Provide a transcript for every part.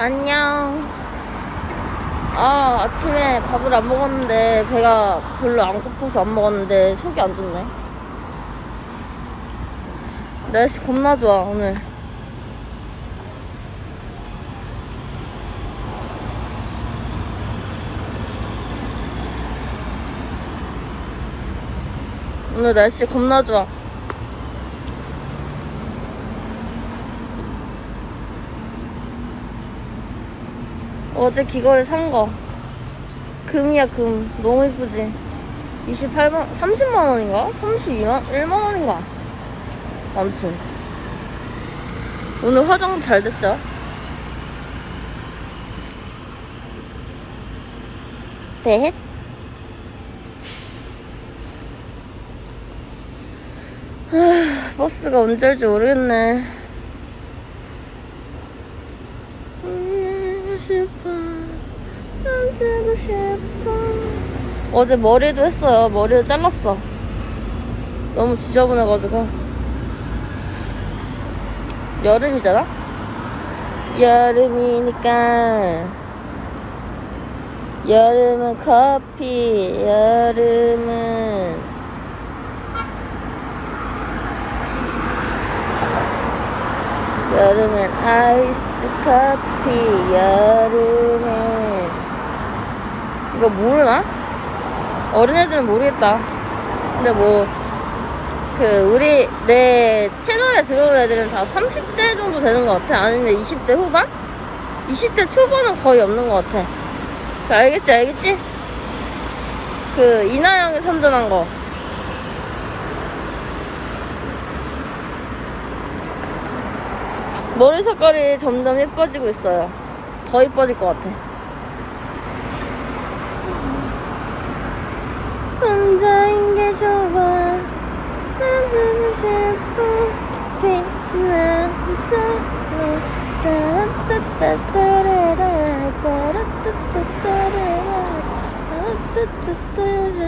안녕. 아, 아침에 밥을 안 먹었는데 배가 별로 안 고파서 안 먹었는데 속이 안 좋네. 날씨 겁나 좋아, 오늘. 오늘 날씨 겁나 좋아. 어제 귀걸이 산 거. 금이야, 금. 너무 이쁘지? 28만, 30만 원인가? 32만, 1만 원인가? 아무튼. 오늘 화장 잘 됐죠? 네. 하, 버스가 언제 올지 모르겠네. 언제고 싶어, 언제고 싶어. 어제 머리도 했어요. 머리를 잘랐어. 너무 지저분해가지고. 여름이잖아? 여름이니까. 여름은 커피, 여름은 여름엔 아이스 커피, 여름엔 이거 모르나? 어린애들은 모르겠다. 근데 뭐, 그, 우리, 내 채널에 들어오는 애들은 다 30대 정도 되는 것 같아. 아니면 20대 후반? 20대 초반은 거의 없는 것 같아. 그 알겠지, 알겠지? 그, 이나영이 선전한 거. 머리 색깔이 점점 예뻐지고 있어요. 더 예뻐질 것 같아. 혼자인 게 좋아. 만나고 싶어. 빛이 나는 사람. 따라따따따라라. 따라따따따라라. 따라따따따라라.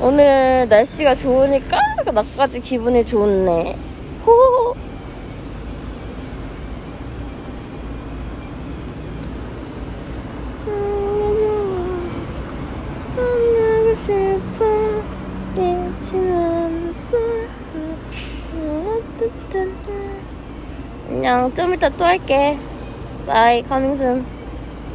오늘 날씨가 좋으니까 나까지 기분이 좋네. 호호호. 만나고 싶어 미친 않았어 안녕 좀 이따 또 할게. 바이 커밍 순